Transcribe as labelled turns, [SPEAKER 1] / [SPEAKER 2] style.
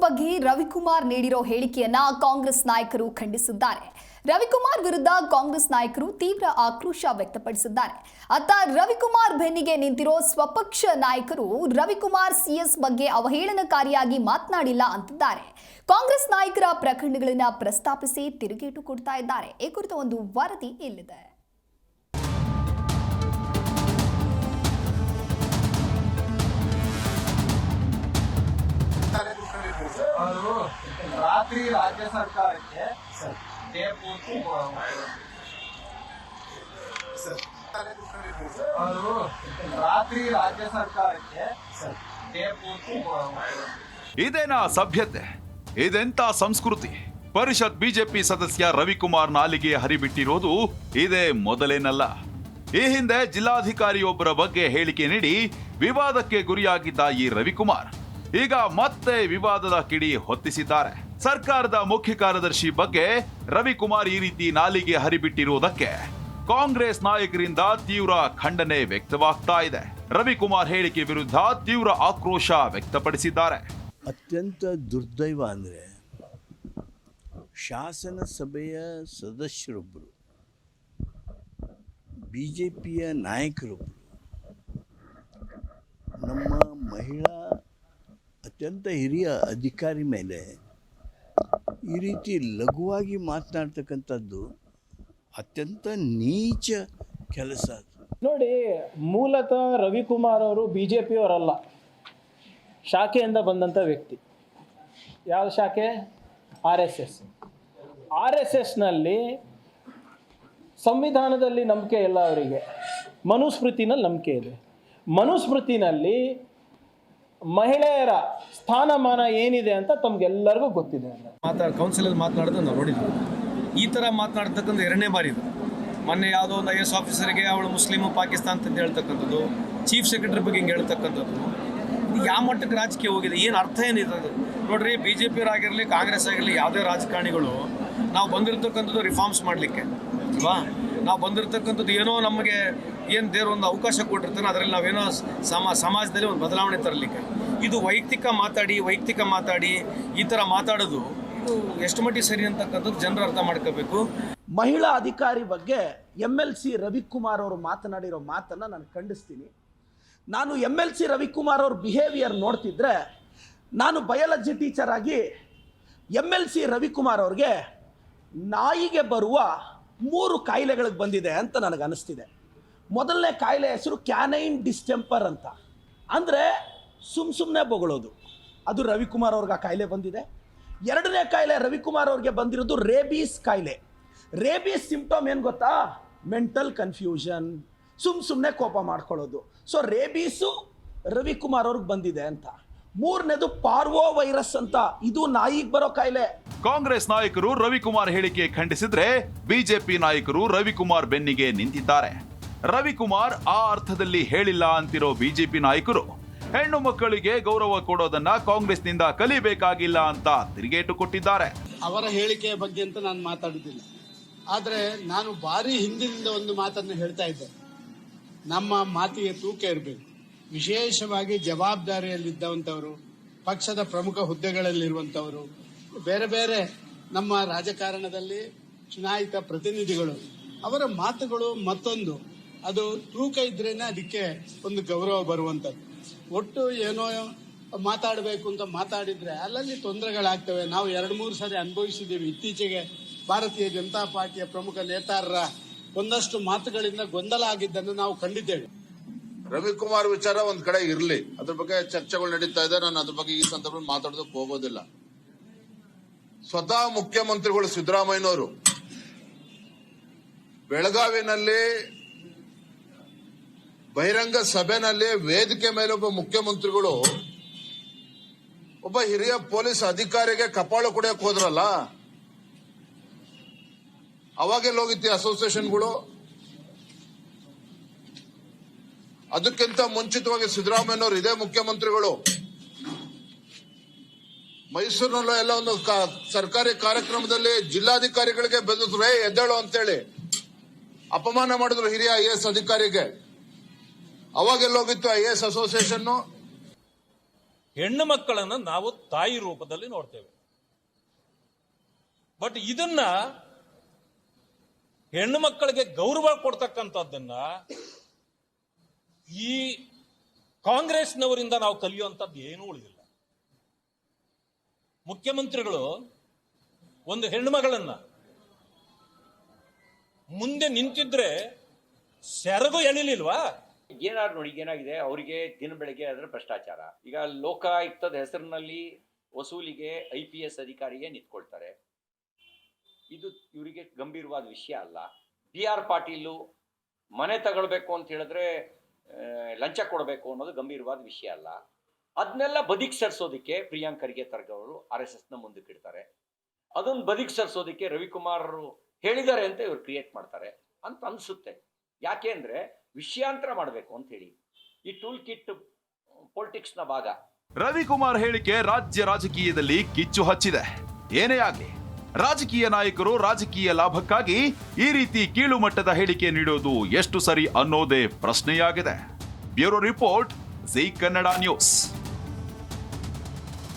[SPEAKER 1] ಬಗ್ಗೆ ರವಿಕುಮಾರ್ ನೀಡಿರೋ ಹೇಳಿಕೆಯನ್ನ ಕಾಂಗ್ರೆಸ್ ನಾಯಕರು ಖಂಡಿಸಿದ್ದಾರೆ. ರವಿಕುಮಾರ್ ವಿರುದ್ಧ ಕಾಂಗ್ರೆಸ್ ನಾಯಕರು ತೀವ್ರ ಆಕ್ರೋಶ ವ್ಯಕ್ತಪಡಿಸಿದ್ದಾರೆ. ಅತ್ತ ರವಿಕುಮಾರ್ ಬೆನ್ನಿಗೆ ನಿಂತಿರೋ ಸ್ವಪಕ್ಷ ನಾಯಕರು ರವಿಕುಮಾರ್ ಸಿಎಸ್ ಬಗ್ಗೆ ಅವಹೇಳನಕಾರಿಯಾಗಿ ಮಾತನಾಡಿಲ್ಲ ಅಂತಿದ್ದಾರೆ. ಕಾಂಗ್ರೆಸ್ ನಾಯಕರ ಪ್ರಕರಣಗಳನ್ನ ಪ್ರಸ್ತಾಪಿಸಿ ತಿರುಗೇಟು ಕೊಡ್ತಾ ಇದ್ದಾರೆ. ಈ ಕುರಿತ ಒಂದು ವರದಿ ಇಲ್ಲಿದೆ.
[SPEAKER 2] ರಾತ್ರಿ ರಾಜ್ಯ ಸರ್ಕಾರಕ್ಕೆ ರಾತ್ರಿ ರಾಜ್ಯ ಸರ್ಕಾರಕ್ಕೆ
[SPEAKER 3] ಇದೇನಾ ಸಭ್ಯತೆ? ಇದೆಂತ ಸಂಸ್ಕೃತಿ? ಪರಿಷತ್ ಬಿಜೆಪಿ ಸದಸ್ಯ ರವಿಕುಮಾರ್ ನಾಲಿಗೆ ಹರಿಬಿಟ್ಟಿರೋದು ಇದೇ ಮೊದಲೇನಲ್ಲ. ಈ ಹಿಂದೆ ಜಿಲ್ಲಾಧಿಕಾರಿಯೊಬ್ಬರ ಬಗ್ಗೆ ಹೇಳಿಕೆ ನೀಡಿ ವಿವಾದಕ್ಕೆ ಗುರಿಯಾಗಿದ್ದ ಈ ರವಿಕುಮಾರ್ ಈಗ ಮತ್ತೆ ವಿವಾದದ ಕಿಡಿ ಹೊತ್ತಿಸಿದ್ದಾರೆ. ಸರ್ಕಾರದ ಮುಖ್ಯ ಕಾರ್ಯದರ್ಶಿ ಬಗ್ಗೆ ರವಿಕುಮಾರ್ ಈ ರೀತಿ ನಾಲಿಗೆ ಹರಿಬಿಟ್ಟಿರುವುದಕ್ಕೆ ಕಾಂಗ್ರೆಸ್ ನಾಯಕರಿಂದ ತೀವ್ರ ಖಂಡನೆ ವ್ಯಕ್ತವಾಗ್ತಾ ಇದೆ. ರವಿಕುಮಾರ್ ಹೇಳಿಕೆ ವಿರುದ್ಧ ತೀವ್ರ ಆಕ್ರೋಶ ವ್ಯಕ್ತಪಡಿಸಿದ್ದಾರೆ.
[SPEAKER 4] ಅತ್ಯಂತ ದುರ್ದೈವ ಅಂದರೆ ಶಾಸನ ಸಭೆಯ ಸದಸ್ಯರೊಬ್ಬರು ಬಿ ಜೆ ಪಿಯ ನಾಯಕರೊಬ್ಬರು ನಮ್ಮ ಮಹಿಳಾ ಅತ್ಯಂತ ಹಿರಿಯ ಅಧಿಕಾರಿ ಮೇಲೆ ಈ ರೀತಿ ಲಘುವಾಗಿ ಮಾತನಾಡ್ತಕ್ಕಂಥದ್ದು ಅತ್ಯಂತ ನೀಚ ಕೆಲಸ
[SPEAKER 5] ನೋಡಿ, ಮೂಲತಃ ರವಿಕುಮಾರ್ ಅವರು ಬಿ ಜೆ ಪಿಯವರಲ್ಲ ಶಾಖೆಯಿಂದ ಬಂದಂಥ ವ್ಯಕ್ತಿ. ಯಾವ ಶಾಖೆ? R S S. R S ಎಸ್ನಲ್ಲಿ ಸಂವಿಧಾನದಲ್ಲಿ ನಂಬಿಕೆ ಇಲ್ಲ ಅವರಿಗೆ. ಮನುಸ್ಮೃತಿನಲ್ಲಿ ನಂಬಿಕೆ ಇದೆ. ಮನುಸ್ಮೃತಿನಲ್ಲಿ ಮಹಿಳೆಯರ ಸ್ಥಾನಮಾನ ಏನಿದೆ ಅಂತ ತಮ್ಗೆಲ್ಲರಿಗೂ ಗೊತ್ತಿದೆ
[SPEAKER 6] ಮಾತಾಡ ಕೌನ್ಸಿಲಲ್ಲಿ ಮಾತನಾಡೋದು ನಾವು ನೋಡಿದ್ವಿ. ಈ ಥರ ಮಾತನಾಡ್ತಕ್ಕಂಥ ಎರಡನೇ ಬಾರಿ ಇದು. ಮೊನ್ನೆ ಯಾವುದೋ ಒಂದು ಐ ಎಸ್ ಆಫೀಸರ್ಗೆ ಅವಳು ಮುಸ್ಲಿಮು, ಪಾಕಿಸ್ತಾನ್ ಅಂತ ಹೇಳ್ತಕ್ಕಂಥದ್ದು ಚೀಫ್ ಸೆಕ್ರೆಟರಿ ಬಗ್ಗೆ ಹಿಂಗೆ ಹೇಳ್ತಕ್ಕಂಥದ್ದು. ಯಾವ ಮಟ್ಟಕ್ಕೆ ರಾಜಕೀಯ ಹೋಗಿದೆ? ಏನು ಅರ್ಥ ಏನಿದೆ ಅದು? ನೋಡ್ರಿ ಬಿ ಜೆ ಪಿಯವರಾಗಿರಲಿ ಕಾಂಗ್ರೆಸ್ ಆಗಿರಲಿ, ಯಾವುದೇ ರಾಜಕಾರಣಿಗಳು ನಾವು ಬಂದಿರತಕ್ಕಂಥದ್ದು ರಿಫಾರ್ಮ್ಸ್ ಮಾಡಲಿಕ್ಕೆ, ಅಲ್ವಾ? ನಾವು ಬಂದಿರತಕ್ಕಂಥದ್ದು ಏನೋ ನಮಗೆ ಏನು ದೇವ್ರ ಒಂದು ಅವಕಾಶ ಕೊಟ್ಟಿರ್ತಾನೆ ಅದರಲ್ಲಿ ನಾವೇನೋ ಸಮ, ಸಮಾಜದಲ್ಲಿ ಒಂದು ಬದಲಾವಣೆ ತರಲಿಕ್ಕೆ. ಇದು ವೈಯಕ್ತಿಕ ಮಾತಾಡಿ ವೈಯಕ್ತಿಕ ಮಾತಾಡಿ ಈ ಥರ ಮಾತಾಡೋದು ಇದು ಎಷ್ಟು ಮಟ್ಟಿಗೆ ಸರಿ ಅಂತಕ್ಕಂಥದ್ದು ಜನರು ಅರ್ಥ ಮಾಡ್ಕೋಬೇಕು.
[SPEAKER 7] ಮಹಿಳಾ ಅಧಿಕಾರಿ ಬಗ್ಗೆ ಎಂ ಎಲ್ ಸಿ ರವಿಕುಮಾರ್ ಅವರು ಮಾತನಾಡಿರೋ ಮಾತನ್ನು ನಾನು ಖಂಡಿಸ್ತೀನಿ. ನಾನು ಎಂ ಎಲ್ ಸಿ ರವಿಕುಮಾರ್ ಅವ್ರ ಬಿಹೇವಿಯರ್ ನೋಡ್ತಿದ್ರೆ ನಾನು ಬಯಾಲಜಿ ಟೀಚರ್ ಆಗಿ ಎಂ ಎಲ್ ಸಿ ರವಿಕುಮಾರ್ ಅವ್ರಿಗೆ ನಾಯಿಗೆ ಬರುವ ಮೂರು ಕಾಯಿಲೆಗಳಿಗೆ ಬಂದಿದೆ ಅಂತ ನನಗೆ ಅನಿಸ್ತಿದೆ. ಮೊದಲನೇ ಕಾಯಿಲೆ ಹೆಸರು ಕ್ಯಾನೈನ್ ಡಿಸ್ಟೆಂಪರ್ ಅಂತ. ಅಂದರೆ ಸುಮ್ ಸುಮ್ಮನೆ ಬೊಗಳೋದು. ಅದು ರವಿಕುಮಾರ್ ಅವ್ರಿಗೆ ಆ ಕಾಯಿಲೆ ಬಂದಿದೆ. ಎರಡನೇ ಕಾಯಿಲೆ ರವಿಕುಮಾರ್ ಅವ್ರಿಗೆ ಬಂದಿರೋದು ರೇಬೀಸ್ ಕಾಯಿಲೆ. ರೇಬೀಸ್ ಸಿಂಪ್ಟಮ್ ಏನು ಗೊತ್ತಾ? Mental confusion. ಸುಮ್ ಸುಮ್ಮನೆ ಕೋಪ ಮಾಡ್ಕೊಳ್ಳೋದು. ಸೊ ರೇಬೀಸು ರವಿಕುಮಾರ್ ಅವ್ರಿಗೆ ಬಂದಿದೆ ಅಂತ. ಮೂರನೇದು ಪಾರ್ವೋ ವೈರಸ್ ಅಂತ. ಇದು ನಾಯಿಗೆ ಬರೋ ಕಾಯಿಲೆ.
[SPEAKER 3] ಕಾಂಗ್ರೆಸ್ ನಾಯಕರು ರವಿಕುಮಾರ್ ಹೇಳಿಕೆ ಖಂಡಿಸಿದ್ರೆ ಬಿಜೆಪಿ ನಾಯಕರು ರವಿಕುಮಾರ್ ಬೆನ್ನಿಗೆ ನಿಂತಿದ್ದಾರೆ. ರವಿಕುಮಾರ್ ಆ ಅರ್ಥದಲ್ಲಿ ಹೇಳಿಲ್ಲ ಅಂತಿರೋ ಬಿಜೆಪಿ ನಾಯಕರು, ಹೆಣ್ಣು ಮಕ್ಕಳಿಗೆ ಗೌರವ ಕೊಡೋದನ್ನ ಕಾಂಗ್ರೆಸ್ನಿಂದ ಕಲಿಬೇಕಾಗಿಲ್ಲ ಅಂತ ತಿರುಗೇಟು ಕೊಟ್ಟಿದ್ದಾರೆ.
[SPEAKER 8] ಅವರ ಹೇಳಿಕೆಯ ಬಗ್ಗೆ ಅಂತ ನಾನು ಮಾತಾಡುದಿಲ್ಲ. ಆದರೆ ನಾನು ಬಾರಿ ಹಿಂದಿನಿಂದ ಒಂದು ಮಾತನ್ನು ಹೇಳ್ತಾ ಇದ್ದೆ. ನಮ್ಮ ಮಾತಿಗೆ ತೂಕ ಇರಬೇಕು. ವಿಶೇಷವಾಗಿ ಜವಾಬ್ದಾರಿಯಲ್ಲಿದ್ದವಂಥವರು ಪಕ್ಷದ ಪ್ರಮುಖ ಹುದ್ದೆಗಳಲ್ಲಿರುವಂಥವರು ಬೇರೆ ಬೇರೆ ನಮ್ಮ ರಾಜಕಾರಣದಲ್ಲಿ ಚುನಾಯಿತ ಪ್ರತಿನಿಧಿಗಳು, ಅವರ ಮಾತುಗಳು ಮತ್ತೊಂದು. ಅದು ತೂಕ ಇದ್ರೇನೆ ಅದಕ್ಕೆ ಒಂದು ಗೌರವ ಬರುವಂಥದ್ದು ಒಟ್ಟು ಏನೋ ಮಾತಾಡಬೇಕು ಅಂತ ಮಾತಾಡಿದ್ರೆ ಅಲ್ಲಲ್ಲಿ ತೊಂದರೆಗಳಾಗ್ತವೆ. ನಾವು ಎರಡು ಮೂರು ಸಾರಿ ಅನುಭವಿಸಿದ್ದೀವಿ. ಇತ್ತೀಚೆಗೆ ಭಾರತೀಯ ಜನತಾ ಪಾರ್ಟಿಯ ಪ್ರಮುಖ ನೇತಾರರ ಒಂದಷ್ಟು ಮಾತುಗಳಿಂದ ಗೊಂದಲ ಆಗಿದ್ದನ್ನು ನಾವು ಕಂಡಿದ್ದೇವೆ.
[SPEAKER 9] ರವಿಕುಮಾರ್ ವಿಚಾರ ಒಂದ್ ಕಡೆ ಇರಲಿ. ಅದ್ರ ಬಗ್ಗೆ ಚರ್ಚೆಗಳು ನಡೀತಾ ಇದೆ. ನಾನು ಅದ್ರ ಬಗ್ಗೆ ಈ ಸಂದರ್ಭದಲ್ಲಿ ಮಾತಾಡೋದಕ್ಕೆ ಹೋಗೋದಿಲ್ಲ. ಸ್ವತಃ ಮುಖ್ಯಮಂತ್ರಿಗಳು ಸಿದ್ದರಾಮಯ್ಯನವರು. ಬೆಳಗಾವಿನಲ್ಲಿ ಬಹಿರಂಗ ಸಭೆನಲ್ಲಿ ವೇದಿಕೆ ಮೇಲೆ ಒಬ್ಬ ಮುಖ್ಯಮಂತ್ರಿಗಳು, ಒಬ್ಬ ಹಿರಿಯ ಪೊಲೀಸ್ ಅಧಿಕಾರಿಗೆ ಕಪಾಳು ಕುಡಿಯಕ್ ಹೋದ್ರಲ್ಲ? ಅವಾಗೆಲ್ಲ ಹೋಗಿತ್ತು ಅಸೋಸಿಯೇಷನ್ಗಳು? ಅದಕ್ಕಿಂತ ಮುಂಚಿತವಾಗಿ ಸಿದ್ದರಾಮಯ್ಯನವರು ಇದೇ ಮುಖ್ಯಮಂತ್ರಿಗಳು. ಮೈಸೂರಿನಲ್ಲೂ ಎಲ್ಲ ಒಂದು ಸರ್ಕಾರಿ ಕಾರ್ಯಕ್ರಮದಲ್ಲಿ ಜಿಲ್ಲಾಧಿಕಾರಿಗಳಿಗೆ ಬೆದರಿದ್ರು "ಏ, ಎದ್ದೇಳು ಅಂತೇಳಿ ಅಪಮಾನ ಮಾಡಿದ್ರು ಹಿರಿಯ ಐ ಎಸ್ ಅಧಿಕಾರಿಗೆ. ಅವಾಗೆಲ್ಲೋಗಿತ್ತು ಐ ಎಸ್ ಅಸೋಸಿಯೇಷನ್
[SPEAKER 10] ಹೆಣ್ಣು ಮಕ್ಕಳನ್ನು ನಾವು ತಾಯಿ ರೂಪದಲ್ಲಿ ನೋಡ್ತೇವೆ. ಬಟ್ ಇದನ್ನ ಹೆಣ್ಣು ಮಕ್ಕಳಿಗೆ ಗೌರವ ಕೊಡ್ತಕ್ಕಂಥದ್ದನ್ನ ಈ ಕಾಂಗ್ರೆಸ್ನವರಿಂದ ನಾವು ಕಲಿಯುವಂಥದ್ದು ಏನೂ ಉಳಿದಿಲ್ಲ. ಮುಖ್ಯಮಂತ್ರಿಗಳು ಒಂದು ಹೆಣ್ಣುಮಗಳನ್ನ ಮುಂದೆ ನಿಂತಿದ್ರೆ ಸೆರಗು ಎಳಿಲಿಲ್ವಾ?
[SPEAKER 11] ಏನಾದ್ರು ನೋಡಿ, ಏನಾಗಿದೆ? ಅವರಿಗೆ ದಿನ ಬೆಳಗ್ಗೆ ಆದ್ರೆ ಭ್ರಷ್ಟಾಚಾರ. ಈಗ ಲೋಕಾಯುಕ್ತದ ಹೆಸರಿನಲ್ಲಿ ವಸೂಲಿಗೆ ಐ ಪಿ ಎಸ್ ಅಧಿಕಾರಿಗೆ ನಿಂತ್ಕೊಳ್ತಾರೆ. ಇದು ಇವರಿಗೆ ಗಂಭೀರವಾದ ವಿಷಯ ಅಲ್ಲ. ಬಿ ಆರ್ ಪಾಟೀಲು ಮನೆ ತಗೊಳ್ಬೇಕು ಅಂತ ಹೇಳಿದ್ರೆ ಲಂಚ ಕೊಡಬೇಕು ಅನ್ನೋದು ಗಂಭೀರವಾದ ವಿಷಯ ಅಲ್ಲ. ಅದನ್ನೆಲ್ಲ ಬದಿಕ್ ಸರಿಸೋದಕ್ಕೆ ಪ್ರಿಯಾಂಕ್ ಖರ್ಗೆ ತರ್ಗವರು ಆರ್ ಎಸ್ ಎಸ್ನ ಮುಂದಕ್ಕೆ ಇಡ್ತಾರೆ ಅದನ್ನು ಬದಿಕ್ ಸರಿಸೋದಕ್ಕೆ ರವಿಕುಮಾರ್ ಅವರು ಹೇಳಿದ್ದಾರೆ ಅಂತ ಇವ್ರು ಕ್ರಿಯೇಟ್ ಮಾಡ್ತಾರೆ ಅಂತ ಅನ್ಸುತ್ತೆ. ಯಾಕೆ ಅಂದರೆ ವಿಷಯಾಂತರ ಮಾಡಬೇಕು ಅಂತ ಹೇಳಿ. ಈ ಟೂಲ್ ಕಿಟ್ ಪೊಲಿಟಿಕ್ಸ್ನ ಭಾಗ.
[SPEAKER 3] ರವಿಕುಮಾರ್ ಹೇಳಿಕೆ ರಾಜ್ಯ ರಾಜಕೀಯದಲ್ಲಿ ಕಿಚ್ಚು ಹಚ್ಚಿದೆ. ಏನೇ ಆಗಲಿ, ರಾಜಕೀಯ ನಾಯಕರು ರಾಜಕೀಯ ಲಾಭಕ್ಕಾಗಿ ಈ ರೀತಿ ಕೀಳು ಮಟ್ಟದ ಹೇಳಿಕೆ ನೀಡೋದು ಎಷ್ಟು ಸರಿ ಅನ್ನೋದೇ ಪ್ರಶ್ನೆಯಾಗಿದೆ. Bureau report Jai Kannada news.